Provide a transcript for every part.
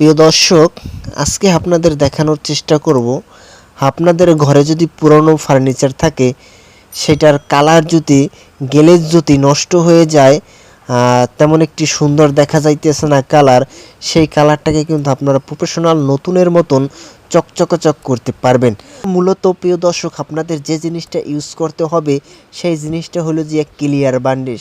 প্রিয় দর্শক, আজকে আপনাদের দেখানোর চেষ্টা করব, আপনাদের ঘরে যদি পুরনো ফার্নিচার থাকে, সেটার কালার যদি গেলেজ যদি নষ্ট হয়ে যায় তেমন একটি সুন্দর দেখা যাইতেছে না কালার সেই কালারটাকে কিন্তু আপনারা প্রফেশনাল নতুনের মতন চকচকচক করতে পারবেন। মূলত প্রিয় দর্শক, আপনাদের যে জিনিসটা ইউজ করতে হবে, সেই জিনিসটা হলো যে ক্লিয়ার বান্ডিশ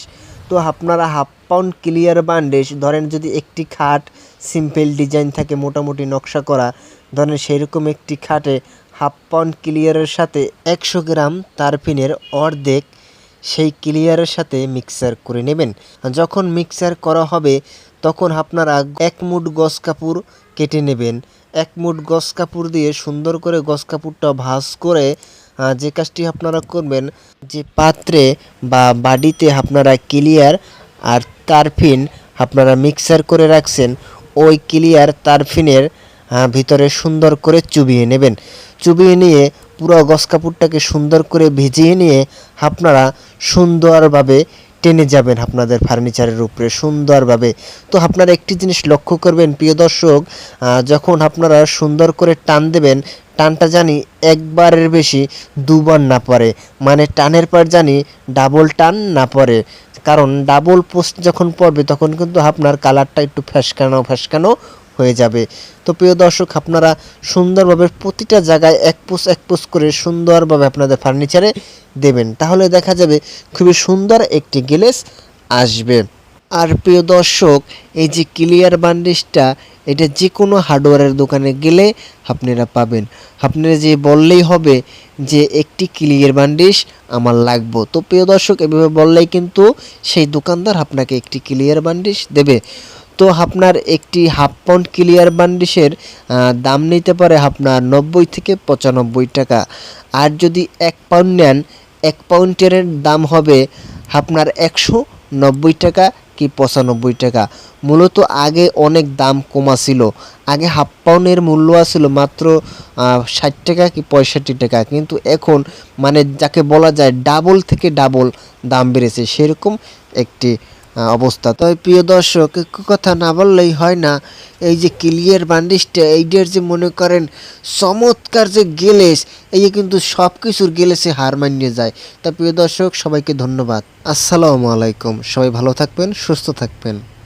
তো আপনারা হাফ পাউন্ড ক্লিয়ার বান্ডিশ ধরেন যদি একটি খাট সিম্পল ডিজাইন থাকে, মোটামুটি নকশা করা, ধরেন সেরকম একটি খাটে হাফ পাউন্ড ক্লিয়ারের সাথে একশো গ্রাম তারপিনের অর্ধেক সেই ক্লিয়ারের সাথে মিক্সার করে নেবেন। যখন মিক্সার করা হবে, তখন আপনারা এক মুঠ গস কাপড় কেটে নেবেন। এক মুঠ গস কাপড় দিয়ে সুন্দর করে গস কাপড়টা ভাঁজ করে যে কাজটি আপনারা করবেন, যে পাত্রে বা বাড়িতে আপনারা ক্লিয়ার আর তারফিন আপনারা মিক্সার করে রাখছেন, ওই ক্লিয়ার তারফিনের ভিতরে সুন্দর করে চুবিয়ে নেবেন। চুবিয়ে নিয়ে পুরো গস কাপড়টাকে সুন্দর করে ভিজিয়ে নিয়ে আপনারা সুন্দরভাবে টেনে যাবেন আপনাদের ফার্নিচারের উপরে, সুন্দরভাবে। তো আপনারা একটি জিনিস লক্ষ্য করবেন, প্রিয় দর্শক যখন আপনারা সুন্দর করে টান দেবেন টানটা জানি একবারের বেশি দুবার না পড়ে। মানে টানের পর জানি ডাবল টান না পড়ে। কারণ ডাবল পোস্ট যখন পড়বে, তখন কিন্তু আপনার কালারটা একটু ফ্যাসকানো ফ্যাসকানো হয়ে যাবে। তো প্রিয় দর্শক, আপনারা সুন্দরভাবে প্রতিটা জায়গায় এক পোস এক পোস করে সুন্দরভাবে আপনাদের ফার্নিচারে দেবেন। তাহলে দেখা যাবে খুবই সুন্দর একটি গ্লেস আসবে। আর প্রিয় দর্শক, এই যে ক্লিয়ার বান্ডিশটা এটা যে কোনো হার্ডওয়্যারের দোকানে গেলে আপনারা পাবেন। আপনারা যে বললেই হবে যে একটি ক্লিয়ার বান্ডিশ আমার লাগবো। তো প্রিয় দর্শক, এভাবে বললেই কিন্তু সেই দোকানদার আপনাকে একটি ক্লিয়ার বান্ডিশ দেবে। তো আপনার একটি হাফ পাউন্ড ক্লিয়ার বান্ডিশের দাম নিতে পারে আপনার নব্বই থেকে পঁচানব্বই টাকা। আর যদি এক পাউন্ড নেন, এক পাউন্ডের দাম হবে আপনার একশো নব্বই টাকা। কি পঁচানব্বই টাকা? মূলত আগে অনেক দাম কমা ছিল। আগে হাফ পাউন্ডের মূল্য আছিল মাত্র ষাট টাকা কি পঁয়ষট্টি টাকা। কিন্তু এখন মানে যাকে বলা যায় ডাবল থেকে ডাবল দাম বেড়েছে। সেরকম একটি অবস্থা। তবে প্রিয় দর্শক কথা না বললেই হয় না। এই যে ক্লিয়ার বান্ডিশটা, এইটার যে মনে করেন চমৎকার যে গেলেস, এই কিন্তু সব কিছুর গেলেসে হার মানিয়ে যায়। তা প্রিয় দর্শক, সবাইকে ধন্যবাদ। আসসালামু আলাইকুম। সবাই ভালো থাকবেন, সুস্থ থাকবেন।